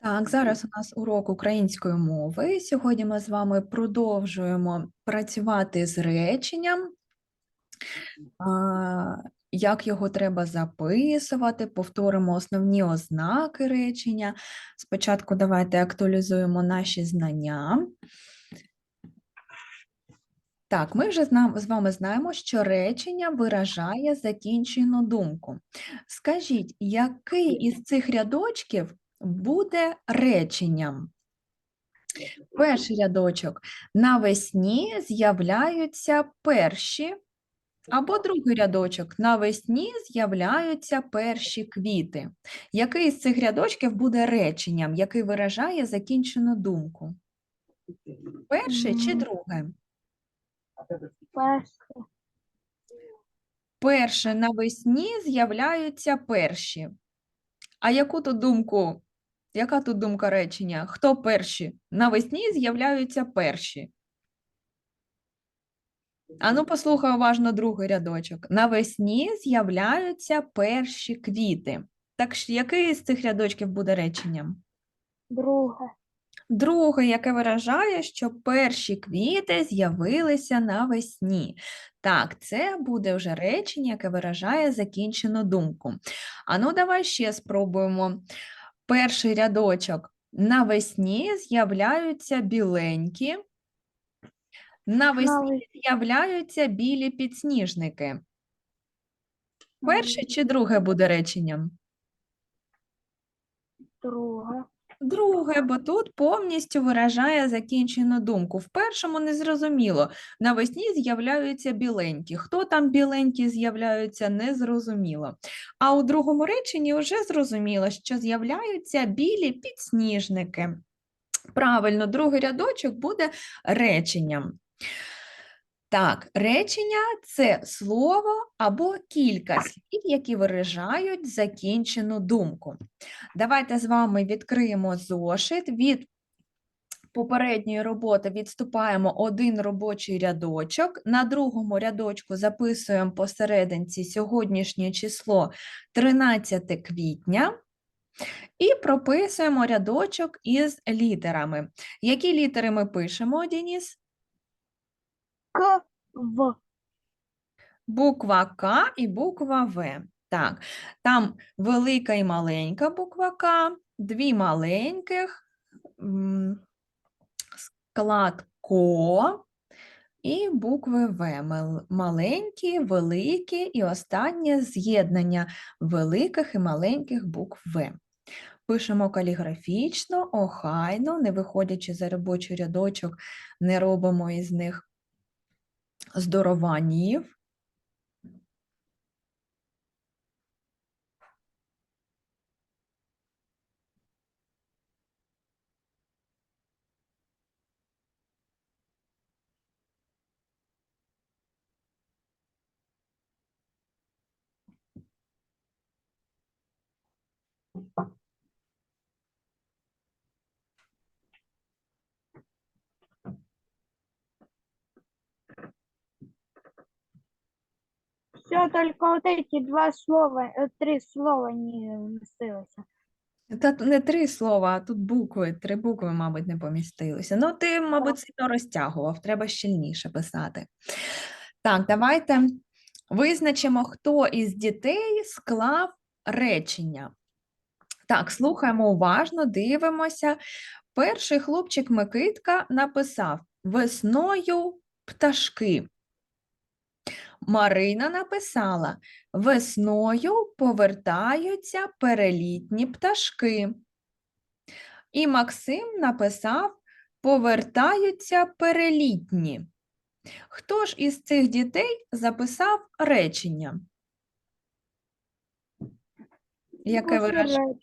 Так, зараз у нас урок української мови. Сьогодні ми з вами продовжуємо працювати з реченням, як його треба записувати, повторимо основні ознаки речення. Спочатку давайте актуалізуємо наші знання. Так, ми вже з вами знаємо, що речення виражає закінчену думку. Скажіть, який із цих рядочків буде реченням? Перший рядочок. Навесні з'являються перші, або другий рядочок. Навесні з'являються перші квіти. Який з цих рядочків буде реченням, який виражає закінчену думку? Перше чи друге? Перше. Перше навесні з'являються перші. А яку тут думку? Яка тут думка речення? Хто перші? Навесні з'являються перші. Ану, послухай уважно другий рядочок. Навесні з'являються перші квіти. Так який з цих рядочків буде реченням? Друге. Друге, яке виражає, що перші квіти з'явилися навесні. Так, це буде вже речення, яке виражає закінчену думку. Ану, давай ще спробуємо. Перший рядочок. Навесні з'являються біленькі. Навесні з'являються білі підсніжники. Перше чи друге буде реченням? Друге. Друге, бо тут повністю виражає закінчену думку. В першому не зрозуміло. Навесні з'являються біленькі. Хто там біленькі з'являються, не зрозуміло. А у другому реченні вже зрозуміло, що з'являються білі підсніжники. Правильно, другий рядочок буде реченням. Так, речення це слово або кілька слів, які виражають закінчену думку. Давайте з вами відкриємо зошит. Від попередньої роботи відступаємо один робочий рядочок. На другому рядочку записуємо посерединці сьогоднішнє число 13 квітня. І прописуємо рядочок із літерами. Які літери ми пишемо, Дініс? К. В. Буква К і буква В. Так, там велика і маленька буква К, дві маленьких, склад КО і букви В. Маленькі, великі і останнє з'єднання великих і маленьких букв В. Пишемо каліграфічно, охайно, не виходячи за робочий рядочок, не робимо із них здорованів. Все, только вот эти два слова, э, три слова не вместилось. Та т- не три слова, а тут букви, три букви, мабуть, не помістилися. Ну, ти, мабуть, сильно розтягував, треба щільніше писати. Так, давайте визначимо, хто із дітей склав речення. Так, слухаємо уважно, дивимося. Перший хлопчик Микитка написав весною пташки. Марина написала весною повертаються перелітні пташки. І Максим написав повертаються перелітні. Хто ж із цих дітей записав речення? Яке виражає?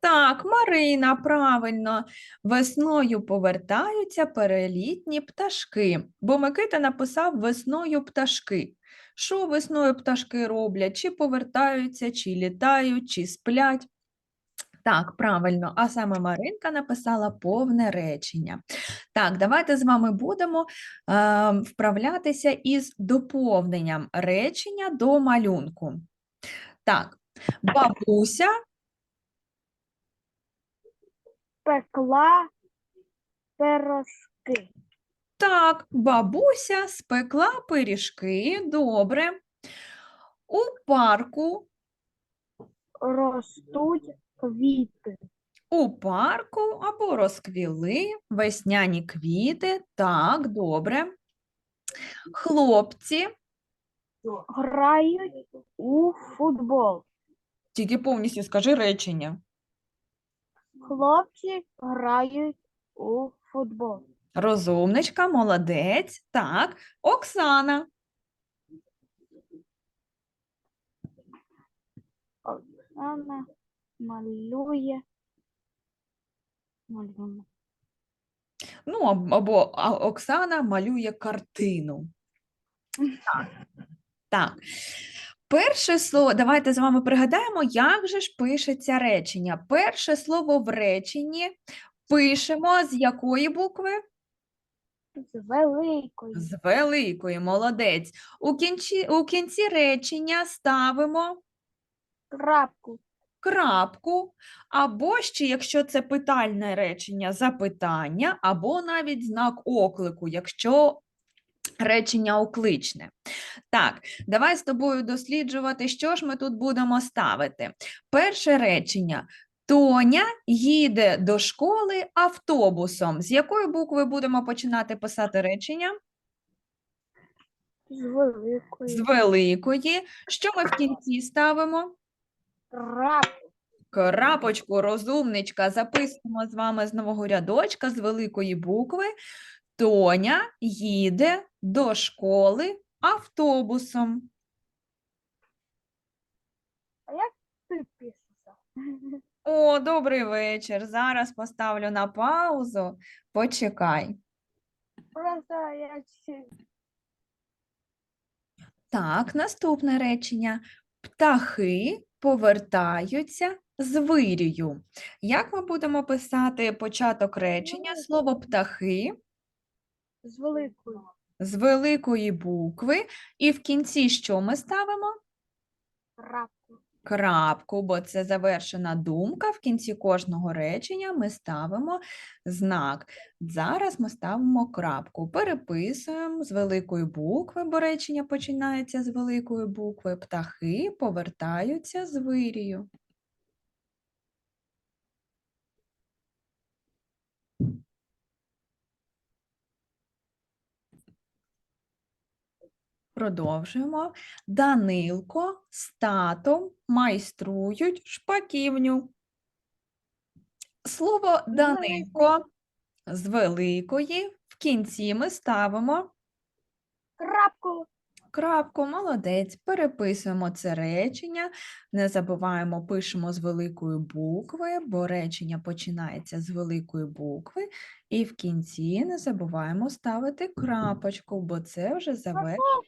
Так, Марина, правильно. Весною повертаються перелітні пташки, бо Микита написав весною пташки. Що весною пташки роблять? Чи повертаються, чи літають, чи сплять? Так, правильно. А саме Маринка написала повне речення. Так, давайте з вами будемо е, вправлятися із доповненням речення до малюнку. Так, бабуся спекла пирожки. Так, бабуся спекла пиріжки. Добре. У парку, Ростуть квіти. у парку або розквіли весняні квіти. Так, добре. Хлопці, Грають у футбол. тільки повністю скажи речення. Хлопці грають у футбол. Розумничка, молодець. Так, Оксана. Оксана малює. Малюнок. Ну, або Оксана малює картину. Так. Так. Перше слово, давайте з вами пригадаємо, як же ж пишеться речення. Перше слово в реченні пишемо з якої букви? З великої. З великої, молодець. У кінці, у кінці речення ставимо Крапку. крапку, або ще, якщо це питальне речення, запитання, або навіть знак оклику, якщо речення окличне. Так, давай з тобою досліджувати, що ж ми тут будемо ставити. Перше речення. Тоня їде до школи автобусом. З якої букви будемо починати писати речення? З великої. З великої. Що ми в кінці ставимо? Крапку. Крапочку, розумничка, записуємо з вами з нового рядочка з великої букви. Тоня їде до школи автобусом. А як Ти пишешся. О, добрий вечір. Зараз поставлю на паузу. Почекай. Просто я Так, наступне речення. Птахи повертаються з вирію. Як ми будемо писати початок речення? Слово птахи з великої. з великої букви. І в кінці що ми ставимо? Крапку. крапку, бо це завершена думка. В кінці кожного речення ми ставимо знак. Зараз ми ставимо крапку. Переписуємо з великої букви, бо речення починається з великої букви. Птахи повертаються з вирію. Продовжуємо. Данилко з татом майструють шпаківню. Слово Данилко з великої в кінці ми ставимо Крапку. крапку, молодець. Переписуємо це речення. Не забуваємо, пишемо з великої букви, бо речення починається з великої букви. І в кінці не забуваємо ставити крапочку, бо це вже завершена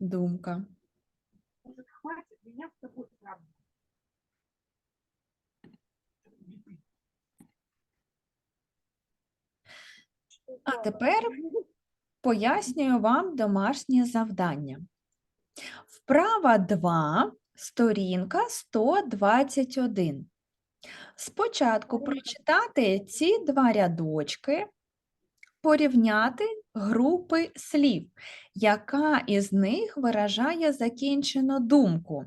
думка. А тепер пояснюю вам домашнє завдання. Вправа 2, сторінка 121. Спочатку прочитати ці два рядочки, порівняти групи слів, яка із них виражає закінчену думку.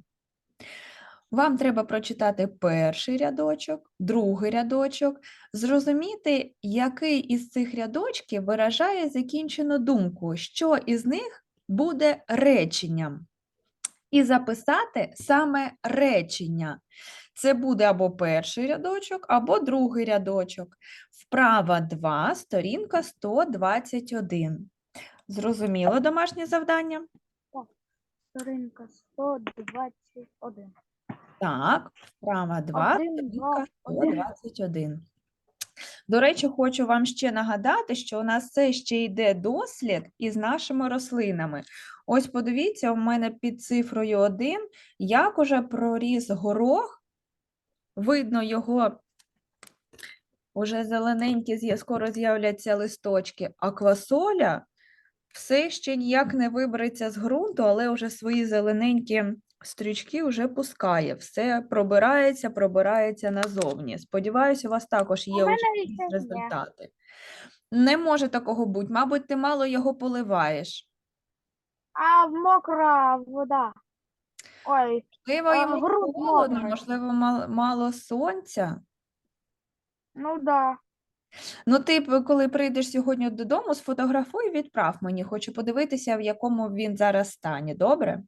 Вам треба прочитати перший рядочок, другий рядочок, зрозуміти, який із цих рядочків виражає закінчену думку, що із них буде реченням. І записати саме речення. Це буде або перший рядочок, або другий рядочок. Вправа 2, сторінка 121. Зрозуміло домашнє завдання? Сторінка 121. Так, вправа 2, сторінка 121. До речі, хочу вам ще нагадати, що у нас це ще йде дослід із нашими рослинами. Ось подивіться, у мене під цифрою 1, як уже проріс горох. Видно його, уже зелененькі, скоро з'являться листочки, а квасоля все ще ніяк не вибереться з ґрунту, але вже свої зелененькі Стрічки вже пускає, все пробирається, пробирається назовні. Сподіваюся, у вас також є вже результати. Не може такого бути. Мабуть, ти мало його поливаєш. А мокра вода. Ой, Можливо, А, йому холодно, можливо, мал- мало сонця. ну да. Ну, ти, коли прийдеш сьогодні додому, сфотографуй і відправ мені. Хочу подивитися, в якому він зараз стані. Добре?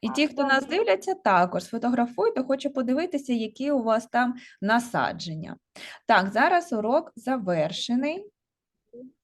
І А, ті, хто нас добре. дивляться, також сфотографуйте, хочу подивитися, які у вас там насадження. Так, зараз урок завершений.